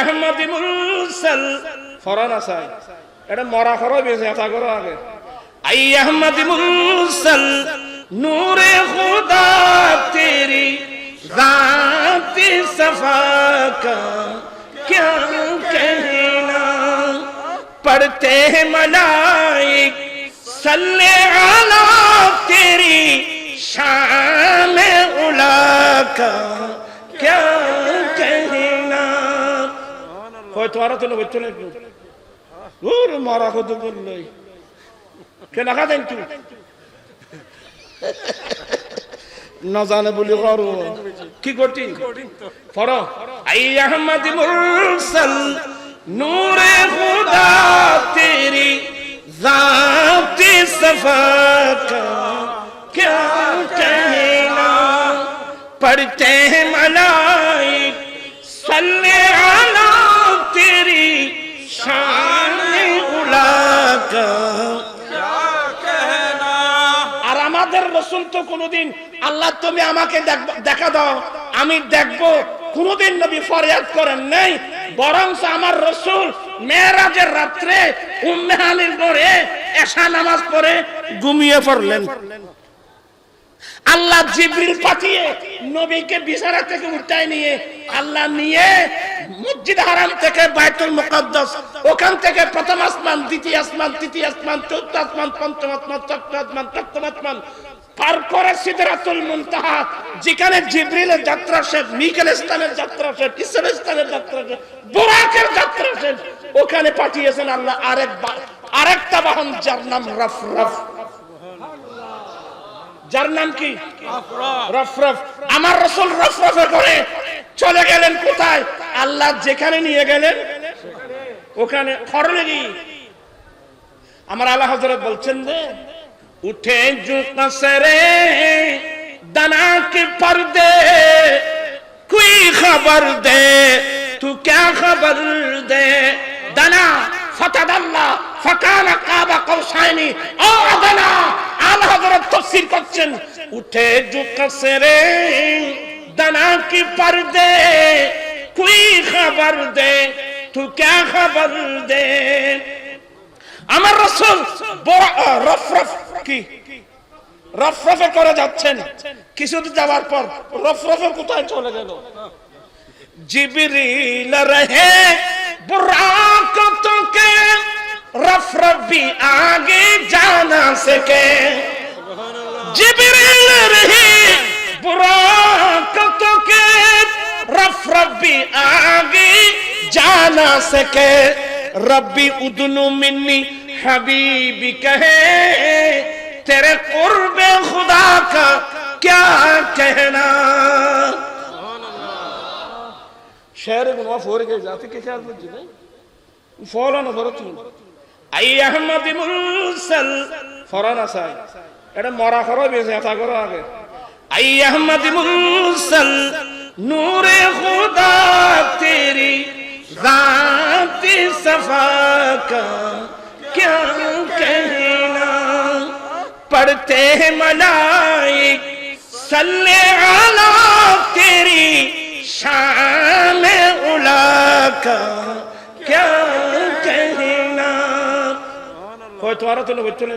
احمد مرسل মুরসাল। Ferran আসাই এটা মরা ফরা বেশি আশা করো আগে। আই আহমদ মুরসাল، নূরে খুদা ذات صفا کا کیا کہنا پڑھتے ہیں ملائک صلی علی تیری شام علا کا وقت وارد تلو وقت تلو بيوت دور ما راكو دبر لي. كنا غدا انتو. نزانه بولی غارو. کی گوٹین فرا. ای أحمد مرسل نور خدا تیری ذات صفا کا کیا کہنا پڑھتے ہیں ملائک صلی আমাদের রসুল তো কোনোদিন, আল্লাহ তুমি আমাকে দেখ- দাও, আমি দেখব, কোনোদিন নবী ফরিয়াদ করেন নাই বরং আমার রসুল মেয়েরাজের রাত্রে উম্মেহানির পরে এশা নামাজ পড়ে ঘুমিয়ে পড়লেন। আল্লাহ জিবরিল পাঠিয়ে নবীকে বিছানা থেকে উঠায় নিয়ে আল্লাহ নিয়ে মসজিদ হারাম থেকে বাইতুল মুকদ্দাস, ওখান থেকে প্রথম আসমান, দ্বিতীয় আসমান, তৃতীয় আসমান, চতুর্থ আসমান, পঞ্চম আসমান, চতুর্থ আসমান, সপ্তম আসমান পার করে সিদরাতুল মুনতাহা, যেখানে জিবরিলের যাত্রা শেষ মিকাল ইসলামের যাত্রা শেষ ইসরাইল ইসলামের যাত্রা শেষ, বুরাকের যাত্রা শেষ, ওখানে পাঠিয়েছেন আল্লাহ আরেক আরেকটা বাহন যার নাম রফ রফ যার নাম কি? রফরফ। আমার রসুল রফরফে করে চলে গেলেন কোথায়? আল্লাহ যেখানে নিয়ে গেলেন, ওখানে খরলেগি আমার আল্লাহ হজরত বলছেন যে, উঠে জুকাসরে দানা কে পর্দে, কুই খবর দে, তু ক্যা খবর দে? দানা ফতাদাল্লা ফকানা কাবা কৌসাইনি ও দানা আল হজরত তাফসীর করছেন উঠে জু কসরে দানা কি पर्दे कोई खबर दे तू क्या खबर दे আমার রসুল বড় রফরফ কি রফরফে করে যাচ্ছেন কিছুদিন যাওয়ার পর রফরফে কোথায় চলে গেল जिबरील रहे बुराकतों के रफरफ भी आगे जा ना सके জিবরিলের হি বুরাকতকে রফ রব্বি আগে জানা সকে রব্বি উদনু মিন্নি হাবিবি কহে তেরে কুরবে খুদা কা क्या कहना شعر ما فورك ذاتي كيف عارف جدا فولانا فرتون اي احمد مرسل فرانا ساي এটা মরা করো বেঁচে করো আগে আই আহমদ মুসল নূরে খুদা তেরি রাতি সফা কা क्या कहना पढ़ते हैं मलाइक सल्ले आला तेरी शाम उला का क्या कहना हो तुम्हारा तो बच्चों ने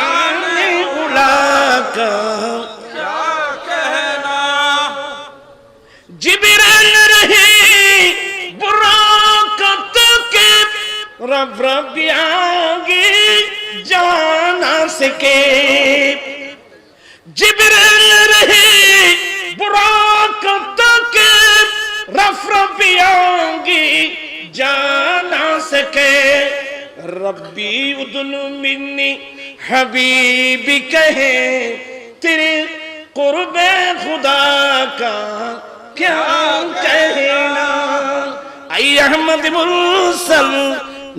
کیا کہنا جبرائیل رہے براقت کے رب رب آگے جانا سکے۔ جبرائیل رہے براقت کے رب رب آگے جانا سکے۔ ربی ادن منی حبیب کہے، تیرے قرب خدا کا کیا کہنا؟ اے احمد مرسل،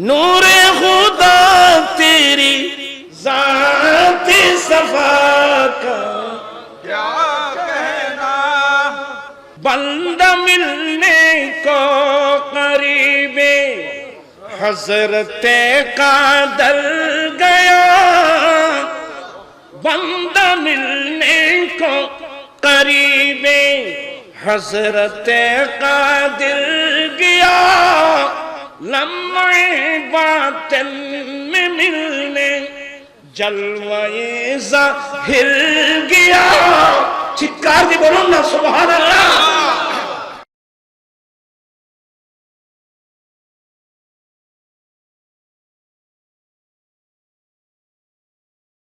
نور خدا تیری ذات صفا کا کیا کہنا؟ بندہ ملنے کو قریب حضرت قادر گیا۔ بندہ ملنے کو قریب حضرت قادر گیا، لمعے باطن میں ملنے جلوہ ظاہر گیا۔ چھکار دی جی بولو نا، سبحان اللہ۔